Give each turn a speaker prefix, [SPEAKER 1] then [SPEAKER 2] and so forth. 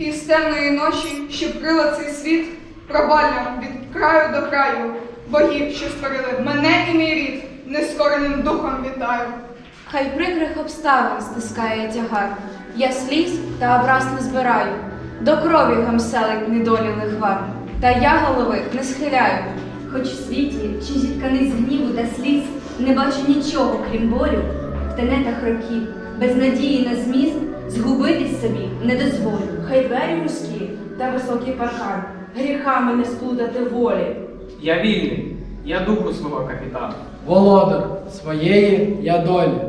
[SPEAKER 1] І з темної ночі, що вкрила цей світ, проваллям від краю до краю, богів, що створили мене і мій рід, нескореним духом вітаю.
[SPEAKER 2] Хай прикрих обставин стискає тягар. Я сліз та образ не збираю, до крові гамселить недолі лихвар. Та я голови не схиляю.
[SPEAKER 3] Хоч у світі, що зітканий з гніву та сліз, не бачу нічого, крім болю, в тенетах років, без надії на зміст, собі не дозволю.
[SPEAKER 4] Хай двері вузькі та високий паркан, гріхами не сплутати волі.
[SPEAKER 5] Я вільний, я духу свого капітан.
[SPEAKER 6] Володар своєї я долі.